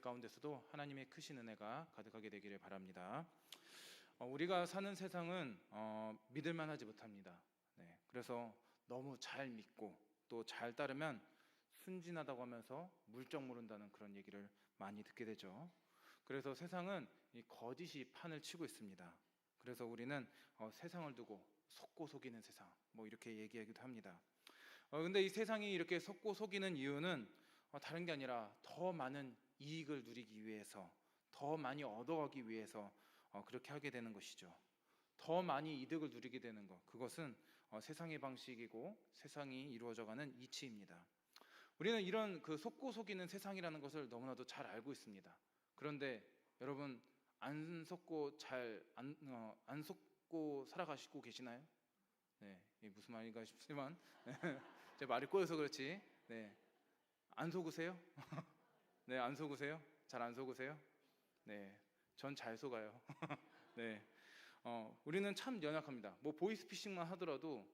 가운데서도 하나님의 크신 은혜가 가득하게 되기를 바랍니다. 어, 우리가 사는 세상은 어, 믿을만하지 못합니다. 네, 그래서 너무 잘 믿고 또 잘 따르면 순진하다고 하면서 물정 모른다는 그런 얘기를 많이 듣게 되죠. 그래서 세상은 이 거짓이 판을 치고 있습니다. 그래서 우리는 어, 세상을 두고 속고 속이는 세상, 뭐 이렇게 얘기하기도 합니다. 어, 근데 이 세상이 이렇게 속고 속이는 이유는 어, 다른 게 아니라 더 많은 이익을 누리기 위해서, 더 많이 얻어가기 위해서 어, 그렇게 하게 되는 것이죠. 더 많이 이득을 누리게 되는 것, 그것은 어, 세상의 방식이고 세상이 이루어져가는 이치입니다. 우리는 이런 그 속고 속이는 세상이라는 것을 너무나도 잘 알고 있습니다. 그런데 여러분 안 속고 잘안 어, 안 속고 살아가시고 계시나요? 네, 무슨 말인가 싶지만 제 말이 꼬여서 그렇지. 네, 안 속으세요? 네, 안 속으세요? 잘 안 속으세요? 네, 전 잘 속아요. 네, 어, 우리는 참 연약합니다. 뭐 보이스피싱만 하더라도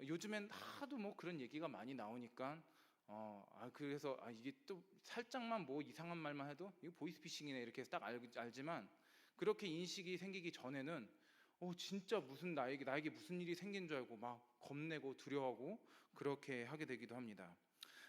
요즘엔 하도 뭐 그런 얘기가 많이 나오니까 어, 아 그래서 아 이게 또 살짝만 뭐 이상한 말만 해도 이거 보이스피싱이네 이렇게 딱 알, 알지만 그렇게 인식이 생기기 전에는 어 진짜 무슨 나에게 나에게 무슨 일이 생긴 줄 알고 막 겁내고 두려워하고 그렇게 하게 되기도 합니다.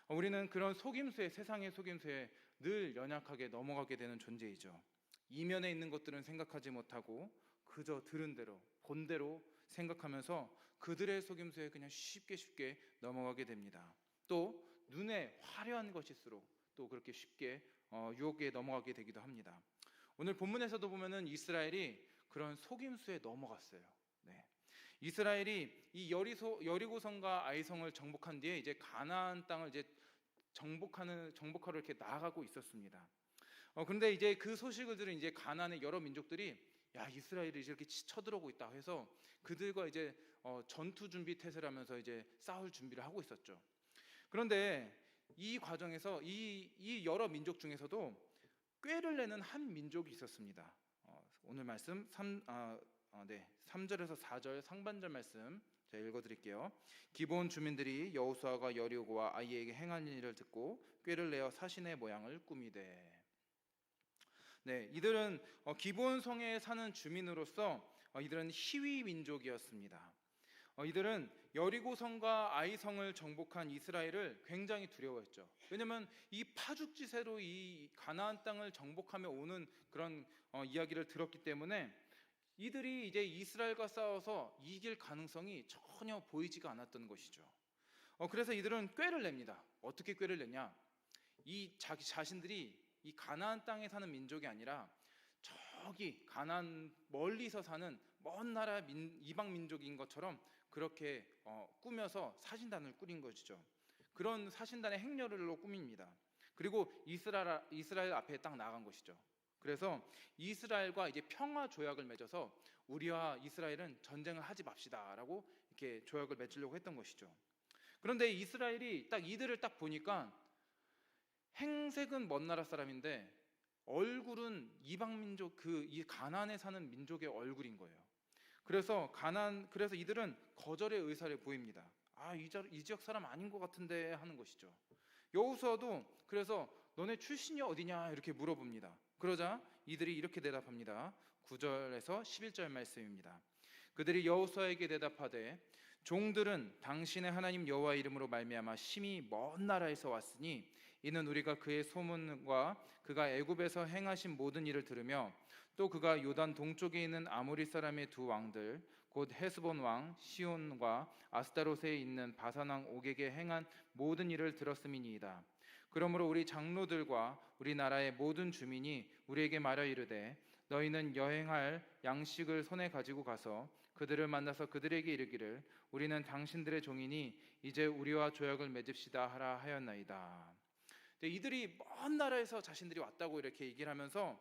어, 우리는 그런 속임수에 세상의 속임수에 늘 연약하게 넘어가게 되는 존재이죠. 이면에 있는 것들은 생각하지 못하고 그저 들은 대로 본 대로 생각하면서 그들의 속임수에 그냥 쉽게 쉽게 넘어가게 됩니다. 또 눈에 화려한 것일수록 또 그렇게 쉽게 어, 유혹에 넘어가게 되기도 합니다. 오늘 본문에서도 보면은 이스라엘이 그런 속임수에 넘어갔어요. 네. 이스라엘이 이 여리고성과 아이성을 정복한 뒤에 이제 가나안 땅을 이제 정복하는 정복하러 이렇게 나아가고 있었습니다. 어 근데 이제 그 소식을 들은 이제 가나안의 여러 민족들이 야 이스라엘이 이렇게 쳐들어오고 있다 해서 그들과 이제 어, 전투 준비 태세를 하면서 이제 싸울 준비를 하고 있었죠. 그런데 이 과정에서 이, 이 여러 민족 중에서도 꾀를 내는 한 민족이 있었습니다. 어, 오늘 말씀 3, 아, 아, 네, 3절에서 4절 상반절 말씀 제가 읽어드릴게요. 기본 주민들이 여호수아가 여리고와 아이에게 행한 일을 듣고 꾀를 내어 사신의 모양을 꾸미되 네, 이들은 어, 기본 성에 사는 주민으로서 어, 이들은 희위 민족이었습니다. 어, 이들은 여리고 성과 아이 성을 정복한 이스라엘을 굉장히 두려워했죠. 왜냐하면 이 파죽지세로 이 가나안 땅을 정복하며 오는 그런 어, 이야기를 들었기 때문에 이들이 이제 이스라엘과 싸워서 이길 가능성이 전혀 보이지가 않았던 것이죠. 어, 그래서 이들은 꾀를 냅니다. 어떻게 꾀를 내냐? 이 자기 자신들이 이 가나안 땅에 사는 민족이 아니라 저기 가나안 멀리서 사는 먼 나라 민, 이방 민족인 것처럼 그렇게 어, 꾸며서 사신단을 꾸린 것이죠. 그런 사신단의 행렬로 꾸밉니다. 그리고 이스라엘, 이스라엘 앞에 딱 나간 것이죠. 그래서 이스라엘과 이제 평화 조약을 맺어서 우리와 이스라엘은 전쟁을 하지 맙시다라고 이렇게 조약을 맺으려고 했던 것이죠. 그런데 이스라엘이 딱 이들을 딱 보니까 행색은 먼 나라 사람인데 얼굴은 이방 민족 그 이 가난에 사는 민족의 얼굴인 거예요. 그래서 가난 그래서 이들은 거절의 의사를 보입니다. 아, 이, 이 지역 사람 아닌 것 같은데 하는 것이죠. 여호수아도 그래서 너네 출신이 어디냐 이렇게 물어봅니다. 그러자 이들이 이렇게 대답합니다. 9절에서 11절 말씀입니다. 그들이 여호수아에게 대답하되 종들은 당신의 하나님 여호와 이름으로 말미암아 심히 먼 나라에서 왔으니 이는 우리가 그의 소문과 그가 애굽에서 행하신 모든 일을 들으며 또 그가 요단 동쪽에 있는 아모리 사람의 두 왕들 곧 헤스본 왕 시온과 아스타롯에 있는 바산 왕 옥에게 행한 모든 일을 들었음이니이다. 그러므로 우리 장로들과 우리나라의 모든 주민이 우리에게 말하 이르되 너희는 여행할 양식을 손에 가지고 가서 그들을 만나서 그들에게 이르기를 우리는 당신들의 종이니 이제 우리와 조약을 맺읍시다 하라 하였나이다. 이들이 먼 나라에서 자신들이 왔다고 이렇게 얘기를 하면서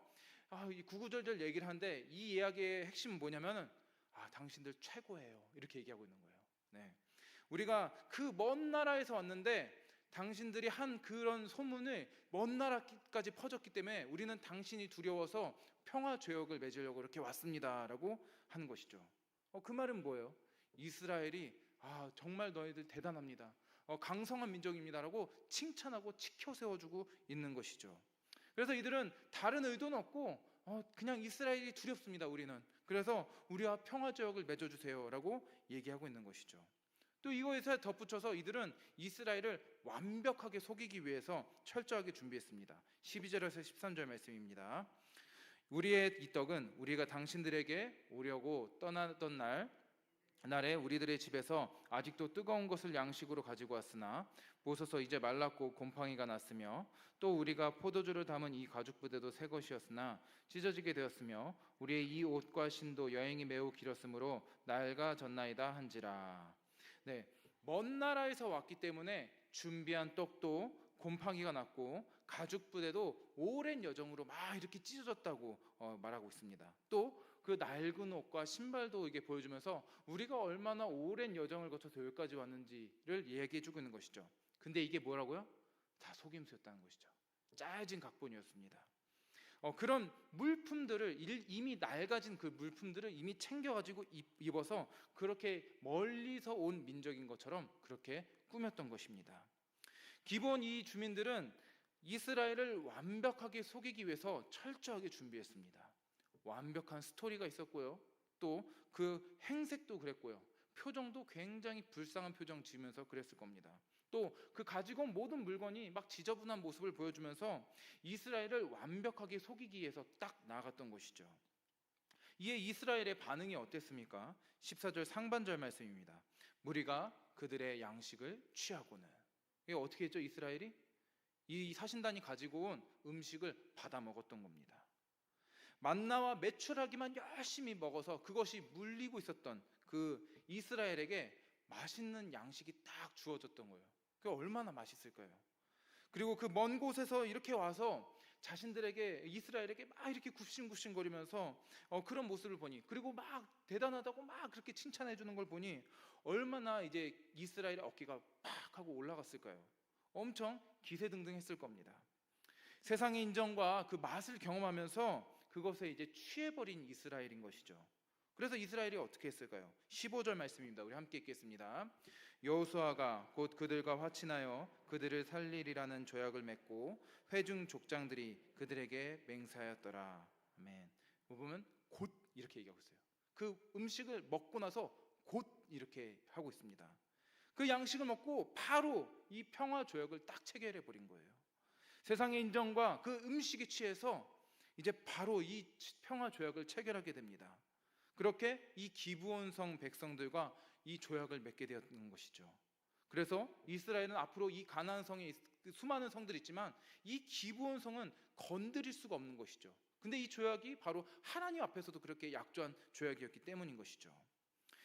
아, 이 구구절절 얘기를 하는데 이 이야기의 핵심은 뭐냐면은 아, 당신들 최고예요. 이렇게 얘기하고 있는 거예요. 네. 우리가 그 먼 나라에서 왔는데 당신들이 한 그런 소문을 먼 나라까지 퍼졌기 때문에 우리는 당신이 두려워서 평화 조약을 맺으려고 이렇게 왔습니다라고 하는 것이죠. 어, 그 말은 뭐예요? 이스라엘이 아 정말 너희들 대단합니다. 어, 강성한 민족입니다라고 칭찬하고 치켜 세워주고 있는 것이죠. 그래서 이들은 다른 의도는 없고 어, 그냥 이스라엘이 두렵습니다. 우리는 그래서 우리와 평화 지역을 맺어주세요라고 얘기하고 있는 것이죠. 또 이거에서 덧붙여서 이들은 이스라엘을 완벽하게 속이기 위해서 철저하게 준비했습니다. 12절에서 13절 말씀입니다. 우리의 이 떡은 우리가 당신들에게 오려고 떠나던 날 날에 우리들의 집에서 아직도 뜨거운 것을 양식으로 가지고 왔으나 보소서 이제 말랐고 곰팡이가 났으며 또 우리가 포도주를 담은 이 가죽 부대도 새 것이었으나 찢어지게 되었으며 우리의 이 옷과 신도 여행이 매우 길었으므로 낡아졌나이다 한지라. 네, 먼 나라에서 왔기 때문에 준비한 떡도 곰팡이가 났고 가죽 부대도 오랜 여정으로 막 이렇게 찢어졌다고 어, 말하고 있습니다. 또 그 낡은 옷과 신발도 이게 보여주면서 우리가 얼마나 오랜 여정을 거쳐서 여기까지 왔는지를 얘기해주고 있는 것이죠. 근데 이게 뭐라고요? 다 속임수였다는 것이죠. 짜여진 각본이었습니다. 어, 그런 물품들을 일- 이미 낡아진 그 물품들을 이미 챙겨가지고 입- 입어서 그렇게 멀리서 온 민족인 것처럼 그렇게 꾸몄던 것입니다. 기본 이 주민들은 이스라엘을 완벽하게 속이기 위해서 철저하게 준비했습니다. 완벽한 스토리가 있었고요. 또 그 행색도 그랬고요. 표정도 굉장히 불쌍한 표정 지으면서 그랬을 겁니다. 또 그 가지고 온 모든 물건이 막 지저분한 모습을 보여주면서 이스라엘을 완벽하게 속이기 위해서 딱 나아갔던 것이죠. 이에 이스라엘의 반응이 어땠습니까? 14절 상반절 말씀입니다. 무리가 그들의 양식을 취하고는 이게 어떻게 했죠? 이스라엘이 이 사신단이 가지고 온 음식을 받아 먹었던 겁니다. 만나와 메추라기만 열심히 먹어서 그것이 물리고 있었던 그 이스라엘에게 맛있는 양식이 딱 주어졌던 거예요. 그게 얼마나 맛있을까요? 그리고 그 먼 곳에서 이렇게 와서 자신들에게 이스라엘에게 막 이렇게 굽신굽신거리면서 어, 그런 모습을 보니 그리고 막 대단하다고 막 그렇게 칭찬해 주는 걸 보니 얼마나 이제 이스라엘의 어깨가 팍 하고 올라갔을까요? 엄청 기세등등했을 겁니다. 세상의 인정과 그 맛을 경험하면서 그것에 이제 취해버린 이스라엘인 것이죠. 그래서 이스라엘이 어떻게 했을까요? 15절 말씀입니다. 우리 함께 읽겠습니다. 여호수아가 곧 그들과 화친하여 그들을 살리리라는 조약을 맺고 회중 족장들이 그들에게 맹세하였더라. 아멘. 보면 곧 이렇게 얘기하고 있어요. 그 음식을 먹고 나서 곧 이렇게 하고 있습니다. 그 양식을 먹고 바로 이 평화 조약을 딱 체결해 버린 거예요. 세상의 인정과 그 음식에 취해서 이제 바로 이 평화 조약을 체결하게 됩니다. 그렇게 이 기브온성 백성들과 이 조약을 맺게 되었는 것이죠. 그래서 이스라엘은 앞으로 이 가나안 성에 있- 수많은 성들이 있지만 이 기브온 성은 건드릴 수가 없는 것이죠. 근데 이 조약이 바로 하나님 앞에서도 그렇게 약조한 조약이었기 때문인 것이죠.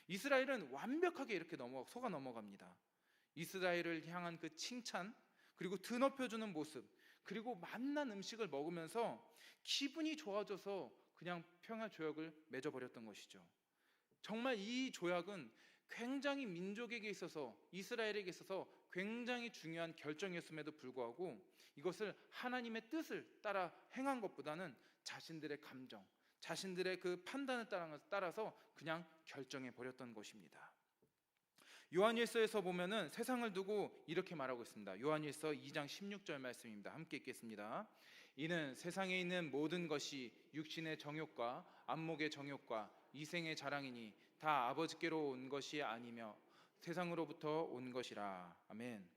이스라엘은 완벽하게 이렇게 넘어 속아 넘어갑니다. 이스라엘을 향한 그 칭찬 그리고 드높여주는 모습 그리고 맛난 음식을 먹으면서 기분이 좋아져서 그냥 평화 조약을 맺어버렸던 것이죠. 정말 이 조약은 굉장히 민족에게 있어서 이스라엘에게 있어서 굉장히 중요한 결정이었음에도 불구하고 이것을 하나님의 뜻을 따라 행한 것보다는 자신들의 감정, 자신들의 그 판단을 따라- 따라서 그냥 결정해 버렸던 것입니다. 요한일서에서 보면은 세상을 두고 이렇게 말하고 있습니다. 요한일서 2장 16절 말씀입니다. 함께 읽겠습니다. 이는 세상에 있는 모든 것이 육신의 정욕과 안목의 정욕과 이생의 자랑이니 다 아버지께로 온 것이 아니며 세상으로부터 온 것이라. 아멘.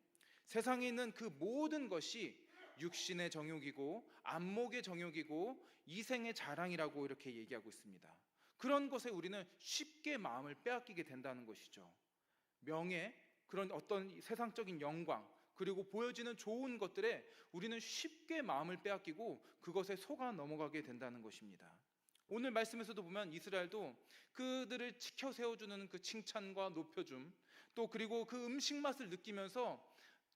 세상에 있는 그 모든 것이 육신의 정욕이고 안목의 정욕이고 이생의 자랑이라고 이렇게 얘기하고 있습니다. 그런 것에 우리는 쉽게 마음을 빼앗기게 된다는 것이죠. 명예, 그런 어떤 세상적인 영광, 그리고 보여지는 좋은 것들에 우리는 쉽게 마음을 빼앗기고 그것에 속아 넘어가게 된다는 것입니다. 오늘 말씀에서도 보면 이스라엘도 그들을 지켜 세워주는 그 칭찬과 높여줌, 또 그리고 그 음식 맛을 느끼면서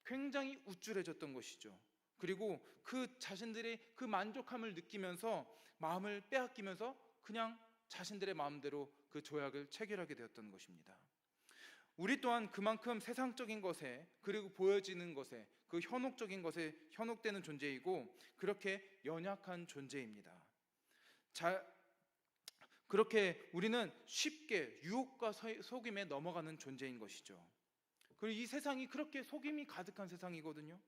굉장히 우쭐해졌던 것이죠. 그리고 그 자신들의 그 만족함을 느끼면서 마음을 빼앗기면서 그냥 자신들의 마음대로 그 조약을 체결하게 되었던 것입니다. 우리 또한 그만큼 세상적인 것에 그리고 보여지는 것에 그 현혹적인 것에 현혹되는 존재이고 그렇게 연약한 존재입니다. 자, 그렇게 우리는 쉽게 유혹과 서- 속임에 넘어가는 존재인 것이죠. 그리고 이 세상이 그렇게 속임이 가득한 세상이거든요.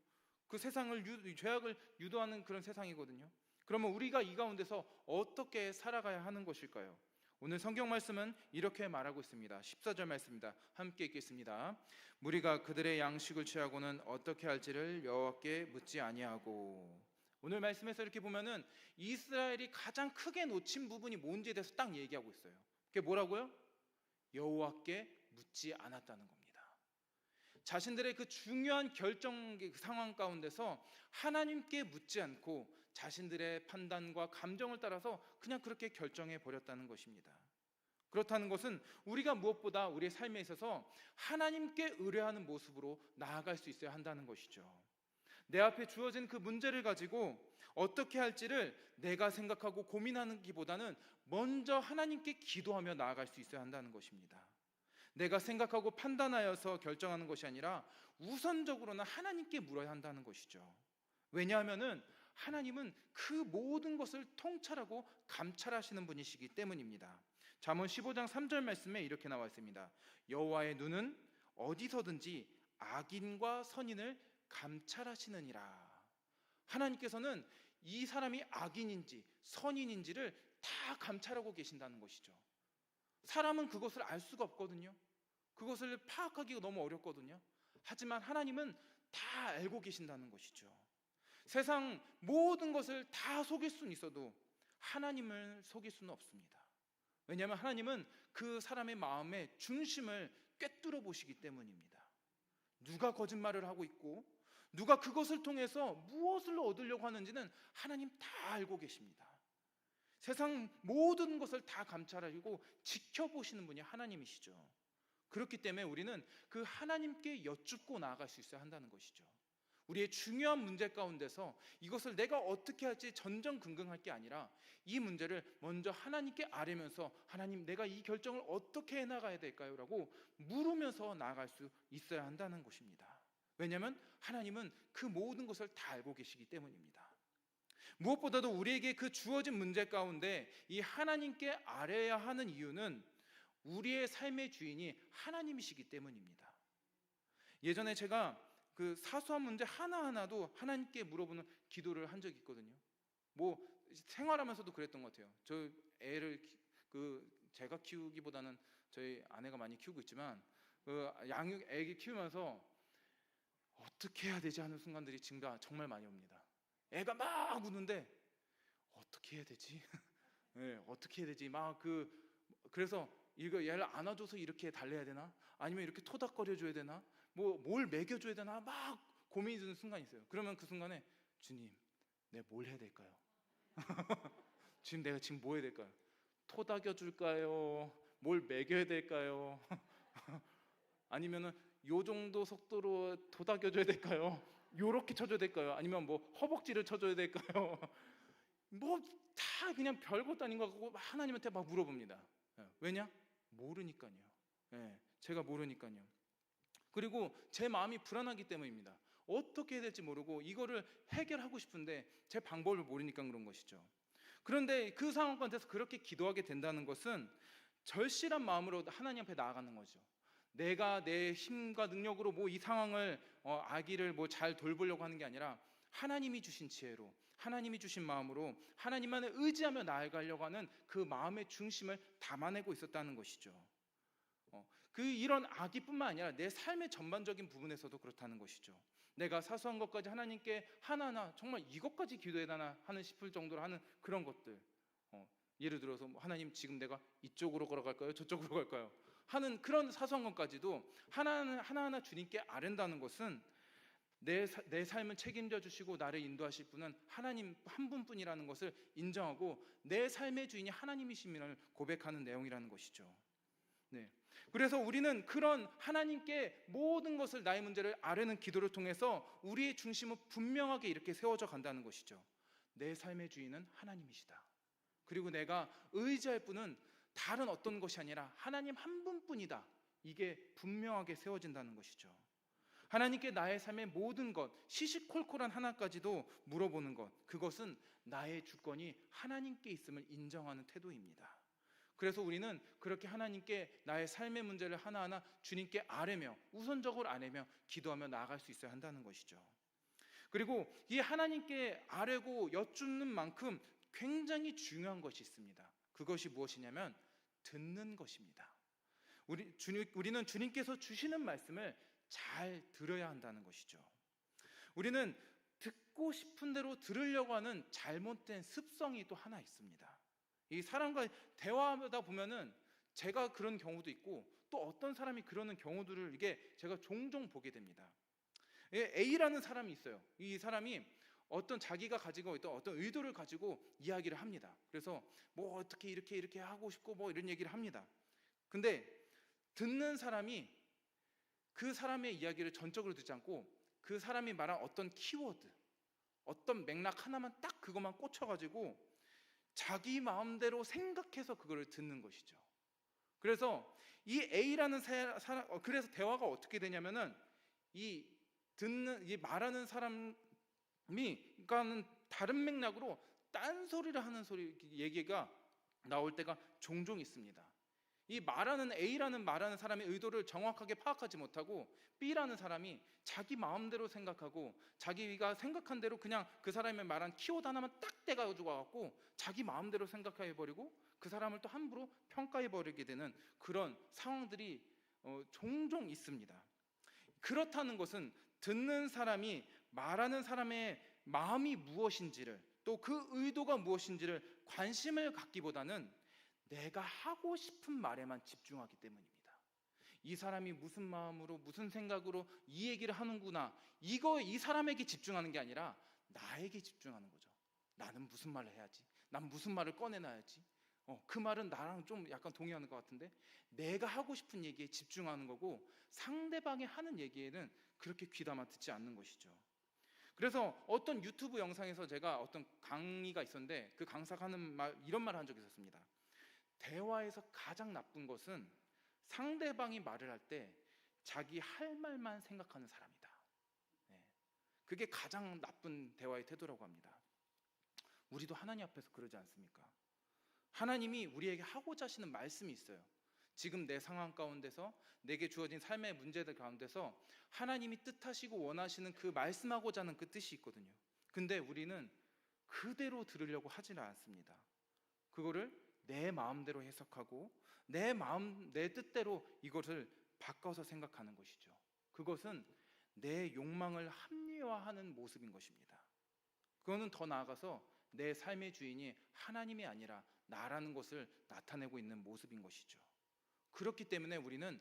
그 세상을 유, 죄악을 유도하는 그런 세상이거든요. 그러면 우리가 이 가운데서 어떻게 살아가야 하는 것일까요? 오늘 성경 말씀은 이렇게 말하고 있습니다. 14절 말씀입니다. 함께 읽겠습니다. 무리가 그들의 양식을 취하고는 어떻게 할지를 여호와께 묻지 아니하고 오늘 말씀에서 이렇게 보면은 이스라엘이 가장 크게 놓친 부분이 뭔지에 대해서 딱 얘기하고 있어요. 그게 뭐라고요? 여호와께 묻지 않았다는 겁니다. 자신들의 그 중요한 결정 그 상황 가운데서 하나님께 묻지 않고 자신들의 판단과 감정을 따라서 그냥 그렇게 결정해 버렸다는 것입니다. 그렇다는 것은 우리가 무엇보다 우리의 삶에 있어서 하나님께 의뢰하는 모습으로 나아갈 수 있어야 한다는 것이죠. 내 앞에 주어진 그 문제를 가지고 어떻게 할지를 내가 생각하고 고민하는 기보다는 먼저 하나님께 기도하며 나아갈 수 있어야 한다는 것입니다. 내가 생각하고 판단하여서 결정하는 것이 아니라 우선적으로는 하나님께 물어야 한다는 것이죠. 왜냐하면은 하나님은 그 모든 것을 통찰하고 감찰하시는 분이시기 때문입니다. 잠언 15장 3절 말씀에 이렇게 나와 있습니다. 여호와의 눈은 어디서든지 악인과 선인을 감찰하시느니라. 하나님께서는 이 사람이 악인인지 선인인지를 다 감찰하고 계신다는 것이죠. 사람은 그것을 알 수가 없거든요. 그것을 파악하기가 너무 어렵거든요. 하지만 하나님은 다 알고 계신다는 것이죠. 세상 모든 것을 다 속일 수는 있어도 하나님을 속일 수는 없습니다. 왜냐하면 하나님은 그 사람의 마음의 중심을 꿰뚫어 보시기 때문입니다. 누가 거짓말을 하고 있고 누가 그것을 통해서 무엇을 얻으려고 하는지는 하나님 다 알고 계십니다. 세상 모든 것을 다 감찰하고 지켜보시는 분이 하나님이시죠. 그렇기 때문에 우리는 그 하나님께 여쭙고 나아갈 수 있어야 한다는 것이죠. 우리의 중요한 문제 가운데서 이것을 내가 어떻게 할지 전전긍긍할 게 아니라 이 문제를 먼저 하나님께 아뢰면서 하나님 내가 이 결정을 어떻게 해 나가야 될까요? 라고 물으면서 나아갈 수 있어야 한다는 것입니다. 왜냐하면 하나님은 그 모든 것을 다 알고 계시기 때문입니다. 무엇보다도 우리에게 그 주어진 문제 가운데 이 하나님께 아뢰야 하는 이유는 우리의 삶의 주인이 하나님이시기 때문입니다. 예전에 제가 그 사소한 문제 하나하나도 하나님께 물어보는 기도를 한 적이 있거든요. 뭐 생활하면서도 그랬던 것 같아요. 저 애를 키, 그 제가 키우기보다는 저희 아내가 많이 키우고 있지만 그 양육 애기 키우면서 어떻게 해야 되지 하는 순간들이 지금 정말 많이 옵니다. 애가 막 우는데 어떻게 해야 되지? 네, 어떻게 해야 되지? 막 그 그래서 이거 얘를 안아줘서 이렇게 달래야 되나? 아니면 이렇게 토닥거려 줘야 되나? 뭐 뭘 먹여 줘야 되나? 막 고민이 드는 순간이 있어요. 그러면 그 순간에 주님, 내가 뭘 해야 될까요? 지금 내가 지금 뭐 해야 될까요? 토닥여 줄까요? 뭘 먹여야 될까요? 아니면은 요 정도 속도로 토닥여 줘야 될까요? 요렇게 쳐줘야 될까요? 아니면 뭐 허벅지를 쳐줘야 될까요? 뭐 다 그냥 별것도 아닌 것 같고 하나님한테 막 물어봅니다. 예, 왜냐? 모르니까요. 예, 제가 모르니까요. 그리고 제 마음이 불안하기 때문입니다. 어떻게 해야 될지 모르고 이거를 해결하고 싶은데 제 방법을 모르니까 그런 것이죠. 그런데 그 상황 가운데서 그렇게 기도하게 된다는 것은 절실한 마음으로 하나님 앞에 나아가는 거죠. 내가 내 힘과 능력으로 뭐 이 상황을 어, 아기를 뭐 잘 돌보려고 하는 게 아니라 하나님이 주신 지혜로 하나님이 주신 마음으로 하나님만을 의지하며 나아가려고 하는 그 마음의 중심을 담아내고 있었다는 것이죠. 어, 그 이런 아기뿐만 아니라 내 삶의 전반적인 부분에서도 그렇다는 것이죠. 내가 사소한 것까지 하나님께 하나하나 정말 이것까지 기도해다나 하는 싶을 정도로 하는 그런 것들. 어, 예를 들어서 뭐 하나님 지금 내가 이쪽으로 걸어갈까요? 저쪽으로 갈까요? 하는 그런 사소한 것까지도 하나하나, 하나하나 주님께 아른다는 것은 내, 내 삶을 책임져 주시고 나를 인도하실 분은 하나님 한 분뿐이라는 것을 인정하고 내 삶의 주인이 하나님이심을 고백하는 내용이라는 것이죠. 네. 그래서 우리는 그런 하나님께 모든 것을 나의 문제를 아뢰는 기도를 통해서 우리의 중심은 분명하게 이렇게 세워져 간다는 것이죠. 내 삶의 주인은 하나님이시다. 그리고 내가 의지할 분은 다른 어떤 것이 아니라 하나님 한 분뿐이다. 이게 분명하게 세워진다는 것이죠. 하나님께 나의 삶의 모든 것, 시시콜콜한 하나까지도 물어보는 것, 그것은 나의 주권이 하나님께 있음을 인정하는 태도입니다. 그래서 우리는 그렇게 하나님께 나의 삶의 문제를 하나하나 주님께 아뢰며 우선적으로 아뢰며 기도하며 나아갈 수 있어야 한다는 것이죠. 그리고 이 하나님께 아뢰고 여쭙는 만큼 굉장히 중요한 것이 있습니다. 그것이 무엇이냐면 듣는 것입니다. 우리 주님, 우리는 주님께서 주시는 말씀을 잘 들어야 한다는 것이죠. 우리는 듣고 싶은 대로 들으려고 하는 잘못된 습성이 또 하나 있습니다. 이 사람과 대화하다 보면은 제가 그런 경우도 있고 또 어떤 사람이 그러는 경우들을 이게 제가 종종 보게 됩니다. 예, A라는 사람이 있어요. 이 사람이 어떤 자기가 가지고 있던 어떤 의도를 가지고 이야기를 합니다. 그래서 뭐 어떻게 이렇게 이렇게 하고 싶고 뭐 이런 얘기를 합니다. 근데 듣는 사람이 그 사람의 이야기를 전적으로 듣지 않고 그 사람이 말한 어떤 키워드, 어떤 맥락 하나만 딱 그것만 꽂혀가지고 자기 마음대로 생각해서 그거를 듣는 것이죠. 그래서 이 A라는 사- 사람, 어, 그래서 대화가 어떻게 되냐면은 이 듣는, 이 말하는 사람이, 그러니까는 다른 맥락으로 딴 소리를 하는 소리 얘기가 나올 때가 종종 있습니다. 이 말하는 A라는 말하는 사람의 의도를 정확하게 파악하지 못하고 B라는 사람이 자기 마음대로 생각하고 자기가 생각한 대로 그냥 그 사람의 말한 키워드 하나만 딱 떼가지고 와갖고 자기 마음대로 생각해 버리고 그 사람을 또 함부로 평가해 버리게 되는 그런 상황들이 어, 종종 있습니다. 그렇다는 것은 듣는 사람이 말하는 사람의 마음이 무엇인지를 또 그 의도가 무엇인지를 관심을 갖기보다는 내가 하고 싶은 말에만 집중하기 때문입니다. 이 사람이 무슨 마음으로 무슨 생각으로 이 얘기를 하는구나. 이거 이 사람에게 집중하는 게 아니라 나에게 집중하는 거죠. 나는 무슨 말을 해야지. 난 무슨 말을 꺼내놔야지. 어, 그 말은 나랑 좀 약간 동의하는 것 같은데 내가 하고 싶은 얘기에 집중하는 거고 상대방이 하는 얘기에는 그렇게 귀담아 듣지 않는 것이죠. 그래서 어떤 유튜브 영상에서 제가 어떤 강의가 있었는데 그 강사가 하는 말 이런 말을 한 적이 있었습니다. 대화에서 가장 나쁜 것은 상대방이 말을 할 때 자기 할 말만 생각하는 사람이다. 네. 그게 가장 나쁜 대화의 태도라고 합니다. 우리도 하나님 앞에서 그러지 않습니까? 하나님이 우리에게 하고자 하시는 말씀이 있어요. 지금 내 상황 가운데서 내게 주어진 삶의 문제들 가운데서 하나님이 뜻하시고 원하시는 그 말씀하고자 하는 그 뜻이 있거든요. 근데 우리는 그대로 들으려고 하지는 않습니다. 그거를 내 마음대로 해석하고 내 마음 내 뜻대로 이것을 바꿔서 생각하는 것이죠. 그것은 내 욕망을 합리화하는 모습인 것입니다. 그거는 더 나아가서 내 삶의 주인이 하나님이 아니라 나라는 것을 나타내고 있는 모습인 것이죠. 그렇기 때문에 우리는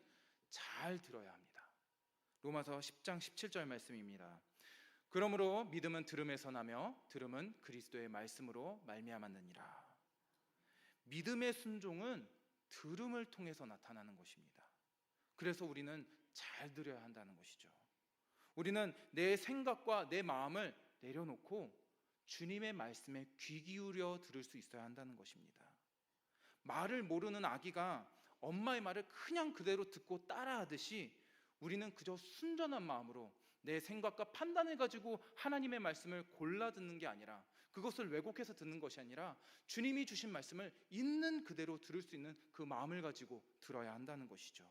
잘 들어야 합니다. 로마서 10장 17절 말씀입니다. 그러므로 믿음은 들음에서 나며 들음은 그리스도의 말씀으로 말미암았느니라. 믿음의 순종은 들음을 통해서 나타나는 것입니다. 그래서 우리는 잘 들어야 한다는 것이죠. 우리는 내 생각과 내 마음을 내려놓고 주님의 말씀에 귀 기울여 들을 수 있어야 한다는 것입니다. 말을 모르는 아기가 엄마의 말을 그냥 그대로 듣고 따라하듯이 우리는 그저 순전한 마음으로 내 생각과 판단을 가지고 하나님의 말씀을 골라 듣는 게 아니라 그것을 왜곡해서 듣는 것이 아니라 주님이 주신 말씀을 있는 그대로 들을 수 있는 그 마음을 가지고 들어야 한다는 것이죠.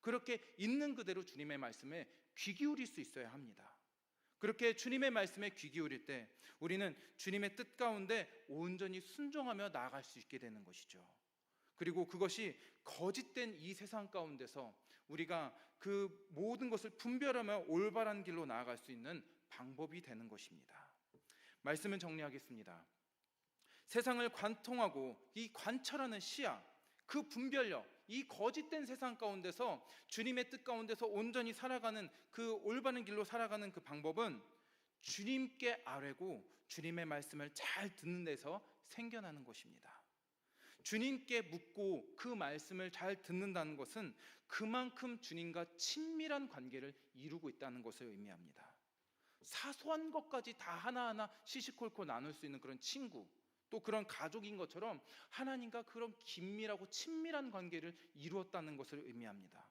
그렇게 있는 그대로 주님의 말씀에 귀 기울일 수 있어야 합니다. 그렇게 주님의 말씀에 귀 기울일 때 우리는 주님의 뜻 가운데 온전히 순종하며 나아갈 수 있게 되는 것이죠. 그리고 그것이 거짓된 이 세상 가운데서 우리가 그 모든 것을 분별하며 올바른 길로 나아갈 수 있는 방법이 되는 것입니다. 말씀을 정리하겠습니다. 세상을 관통하고 이 관철하는 시야, 그 분별력, 이 거짓된 세상 가운데서 주님의 뜻 가운데서 온전히 살아가는 그 올바른 길로 살아가는 그 방법은 주님께 아뢰고 주님의 말씀을 잘 듣는 데서 생겨나는 것입니다. 주님께 묻고 그 말씀을 잘 듣는다는 것은 그만큼 주님과 친밀한 관계를 이루고 있다는 것을 의미합니다. 사소한 것까지 다 하나하나 시시콜콜 나눌 수 있는 그런 친구, 또 그런 가족인 것처럼 하나님과 그런 긴밀하고 친밀한 관계를 이루었다는 것을 의미합니다.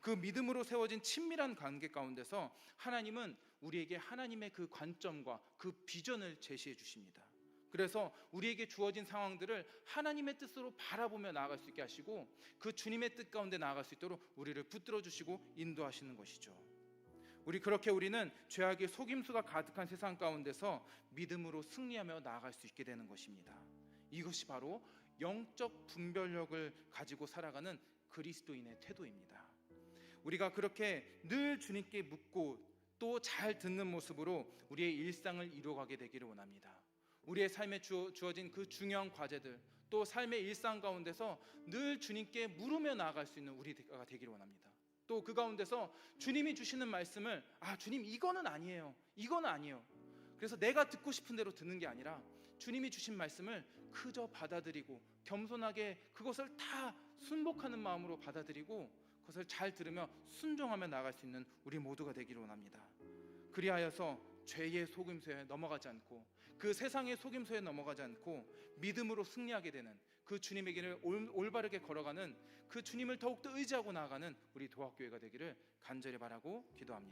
그 믿음으로 세워진 친밀한 관계 가운데서 하나님은 우리에게 하나님의 그 관점과 그 비전을 제시해 주십니다. 그래서 우리에게 주어진 상황들을 하나님의 뜻으로 바라보며 나아갈 수 있게 하시고 그 주님의 뜻 가운데 나아갈 수 있도록 우리를 붙들어 주시고 인도하시는 것이죠. 우리 그렇게 우리는 죄악의 속임수가 가득한 세상 가운데서 믿음으로 승리하며 나아갈 수 있게 되는 것입니다. 이것이 바로 영적 분별력을 가지고 살아가는 그리스도인의 태도입니다. 우리가 그렇게 늘 주님께 묻고 또 잘 듣는 모습으로 우리의 일상을 이루어가게 되기를 원합니다. 우리의 삶에 주어, 주어진 그 중요한 과제들 또 삶의 일상 가운데서 늘 주님께 물으며 나아갈 수 있는 우리가 되기를 원합니다. 또 그 가운데서 주님이 주시는 말씀을 아 주님 이거는 아니에요. 이거는 아니에요. 그래서 내가 듣고 싶은 대로 듣는 게 아니라 주님이 주신 말씀을 그저 받아들이고 겸손하게 그것을 다 순복하는 마음으로 받아들이고 그것을 잘 들으며 순종하며 나아갈 수 있는 우리 모두가 되기를 원합니다. 그리하여서 죄의 속임수에 넘어가지 않고 그 세상의 속임수에 넘어가지 않고 믿음으로 승리하게 되는 그 주님의 길을 올, 올바르게 걸어가는 그 주님을 더욱더 의지하고 나아가는 우리 도학교회가 되기를 간절히 바라고 기도합니다.